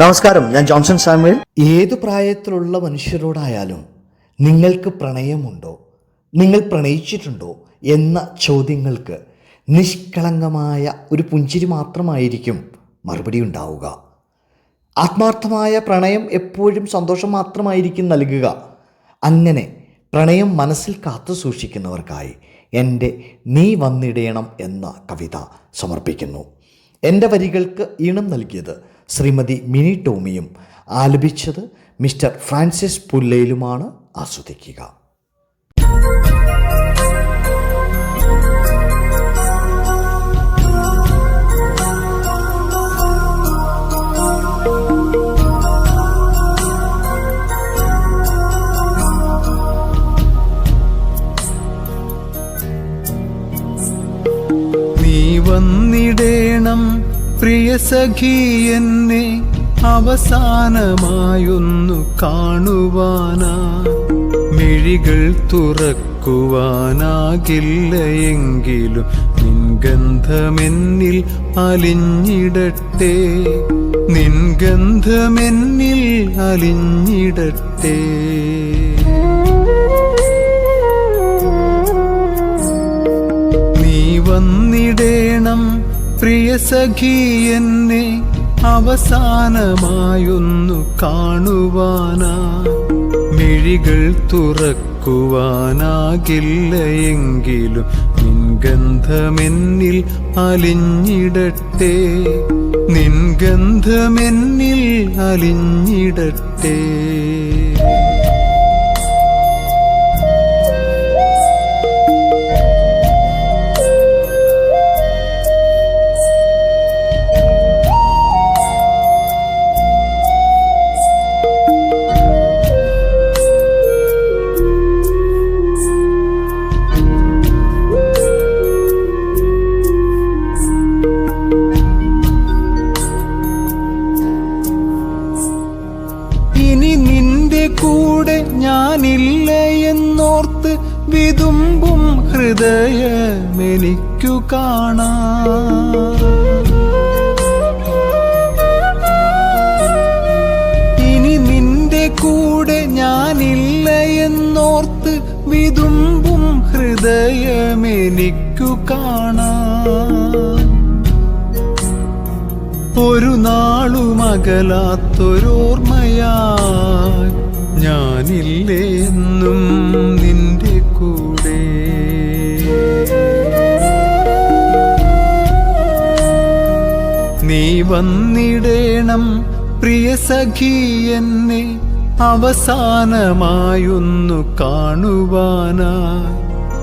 നമസ്കാരം ഞാൻ Johnson Samuel. ഏതു പ്രായത്തിലുള്ള മനുഷ്യരോടായാലും നിങ്ങൾക്ക് പ്രണയമുണ്ടോ? നിങ്ങൾ പ്രണയിച്ചിട്ടുണ്ടോ? എന്ന ചോദ്യങ്ങൾക്ക് നിഷ്കളങ്കമായ ഒരു പുഞ്ചിരി മാത്രമായിരിക്കും മറുപടി ഉണ്ടാവുക. ആത്മാർത്ഥമായ പ്രണയം എപ്പോഴും സന്തോഷം മാത്രമായിരിക്കും നൽകുക. അങ്ങനെ പ്രണയം മനസ്സിൽ കാത്തു സൂക്ഷിക്കുന്നവർക്കായി എന്റെ നീ വന്നിടയണം എന്ന കവിത സമർപ്പിക്കുന്നു. എന്റെ വരികൾക്ക് ഈണം നൽകിയത് ശ്രീമതി മിനി ടോമിയും ആലപിച്ചത് മിസ്റ്റർ ഫ്രാൻസിസ് പുല്ലയിലുമാണ്. ആസ്വദിക്കുക. സഖി എന്നെ അവസാനമായൊന്നു കാണുവാനാ. മിഴികൾ തുറക്കുവാനാകില്ല എങ്കിലും നിൻഗന്ധമെന്നിൽ അലിഞ്ഞിടട്ടെ. നിൻഗന്ധമെന്നിൽ അലിഞ്ഞിടട്ടെ. നീ വന്നിടേണം പ്രിയ സഖി എന്നെ അവസാനമായൊന്നു കാണുവാനാ. മിഴികൾ തുറക്കുവാനാകില്ല എങ്കിലും നിൻഗന്ധമെന്നിൽ അലിഞ്ഞിടട്ടെ. നിൻഗന്ധമെന്നിൽ അലിഞ്ഞിടട്ടെ. ഹൃദയമെനിക്കു കാണാ. ഇനി നിന്റെ കൂടെ ഞാനില്ല എന്നോർത്ത് വിതുമ്പും ഹൃദയം എനിക്കു കാണാ. ഒരു നാളുമകലാത്തൊരോർമ്മയായി ഞാനില്ലേ എന്നും നിന്റെ വന്നിടേണം പ്രിയ സഖി എന്നെ അവസാനമായൊന്നു കാണുവാനാ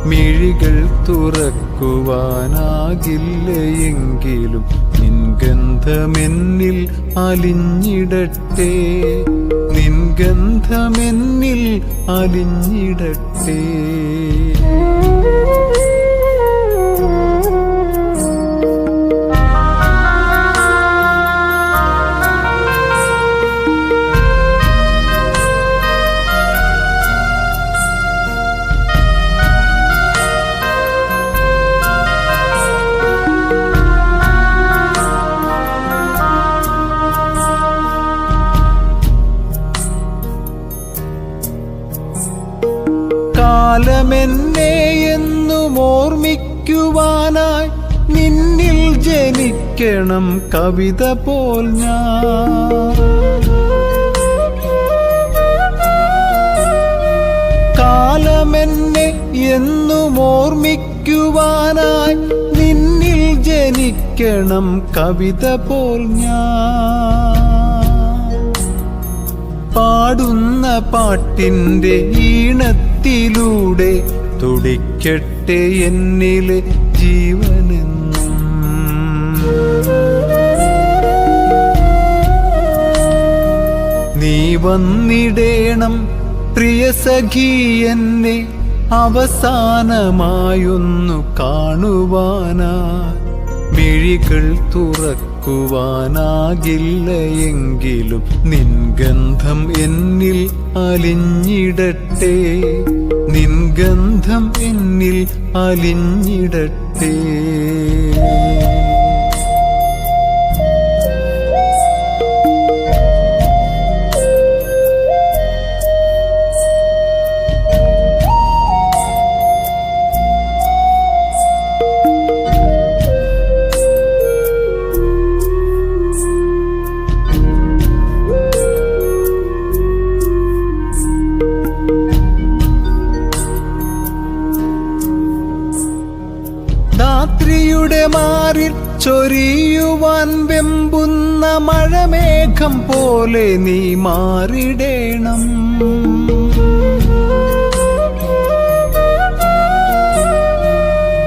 മിഴികൾ തുറക്കുവാനാകില്ല എങ്കിലും നിൻഗന്ധമെന്നിൽ അലിഞ്ഞിടട്ടെ. നിൻഗന്ധമെന്നിൽ അലിഞ്ഞിടട്ടെ. ജനിക്കണം കവിത പോൽ ഞാൻ. കാലമെന്നെ എന്നും ഓർമ്മിക്കുവാനായി നിന്നിൽ ജനിക്കണം കവിത പോൽ ഞാൻ. പാടുന്ന പാട്ടിന്റെ ഈണത്തിലൂടെ തുടിക്കട്ടെ എന്നിലെ ജീവനെന്നും നീ വന്നിടേണം പ്രിയ സഖി എന്നെ അവസാനമായൊന്നു കാണുവാനാ. മിഴികൾ തുറക്കുവാനാകില്ല എങ്കിലും നിൻഗന്ധം എന്നിൽ അലിഞ്ഞിടട്ടെ. നിൻഗന്ധം എന്നിൽ അലിഞ്ഞിടട്ടെ. ചൊരിയുവാൻ വെമ്പുന്ന മഴമേഘം പോലെ നീ മാറിടേണം.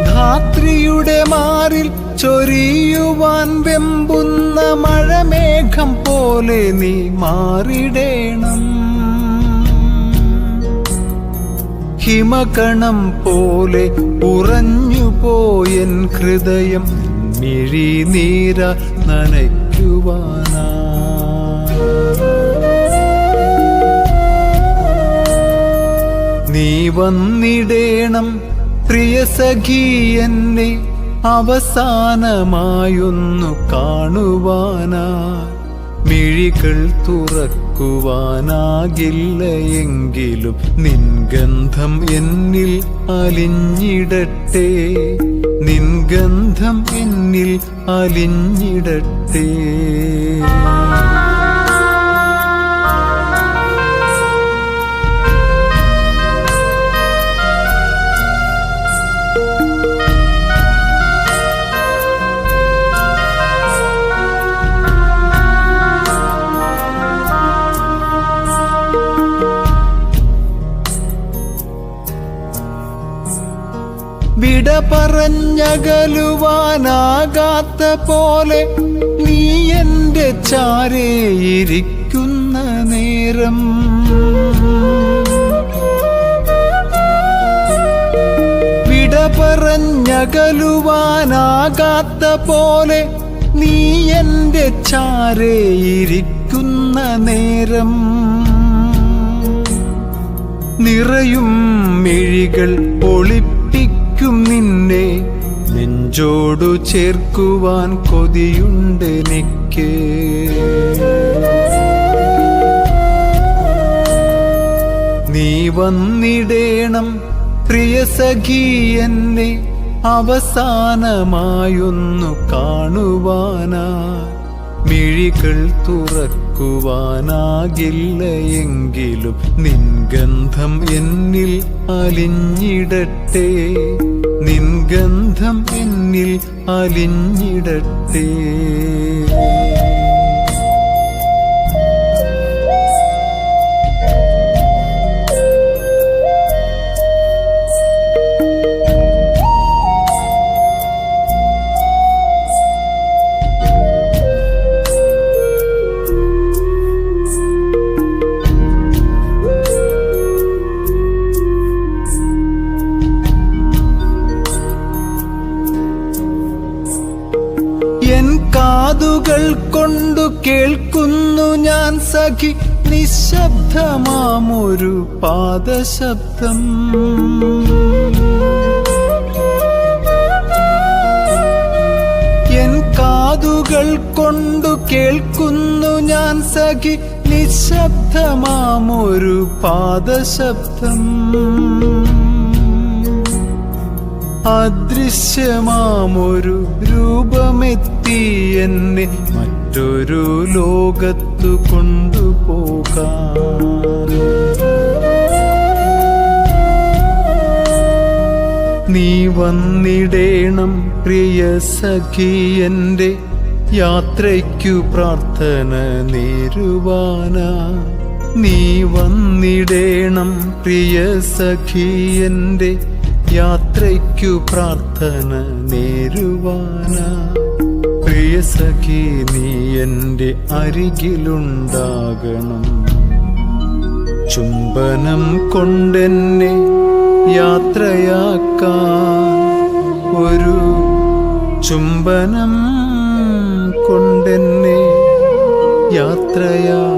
ധാത്രിയുടെ മാറിൽ ചൊരിയുവാൻ വെമ്പുന്ന മഴമേഘം പോലെ നീ മാറിടേണം. ഹിമകണം പോലെ ഉറഞ്ഞു പോയൻ ഹൃദയം മിഴിനീര നനയ്ക്കുവാനാ. നീ വന്നിടേണം പ്രിയ സഖി എന്നെ അവസാനമായൊന്നു കാണുവാനാ. മിഴികൾ തുറക്കുവാനാകില്ല എങ്കിലും നിൻഗന്ധം എന്നിൽ അലിഞ്ഞിടട്ടെ. നിൻഗന്ധം എന്നിൽ അലിഞ്ഞിടട്ടെ. പറഞ്ഞകലുവാനാകാത്ത പോലെ നീ എന്റെ ചാരേയിരിക്കുന്ന നേരം. വിട പറഞ്ഞകലുവാനാകാത്ത പോലെ നീ എന്റെ ചാരേയിരിക്കുന്ന നേരം. നിറയും മെഴികൾ ഒളിപ്പിക്കും നിന്നെ നെഞ്ചോടു ചേർക്കുവാൻ കൊതിയുണ്ടെനിക്ക് നീ വന്നിടേണം പ്രിയ സഖി എന്നെ അവസാനമായൊന്നു കാണുവാനാ. മിഴികൾ തുറക്കുവാനാകില്ല എങ്കിലും നിൻഗന്ധം എന്നിൽ അലിഞ്ഞിടട്ടെ. നിൻഗന്ധം എന്നിൽ അലിഞ്ഞിടട്ടെ. കൊണ്ടു കേൾക്കുന്നു ഞാൻ സഖി. നിശബ്ദമാമൊരു പാദശബ്ദം. എൻ കാതുകൾ കൊണ്ടു കേൾക്കുന്നു ഞാൻ സഖി. നിശബ്ദമാമൊരു പാദശബ്ദം. അദൃശ്യമാമൊരു രൂപമെത്തി എന്നെ മറ്റൊരു ലോകത്തു കൊണ്ടുപോകാൻ. നീ വന്നിടേണം പ്രിയ സഖി എന്റെ യാത്രയ്ക്കു പ്രാർത്ഥന നേരുവാന. നീ വന്നിടേണം പ്രിയ സഖി എന്റെ യാത്രയ്ക്കു പ്രാർത്ഥന നേരുവാനാ. പ്രിയ സഖി നീ എന്റെ അരികിലുണ്ടാകണം. ചുംബനം കൊണ്ടെന്നെ യാത്രയാക്കാൻ ഒരു ചുംബനം കൊണ്ടെന്നെ യാത്രയാക്കാൻ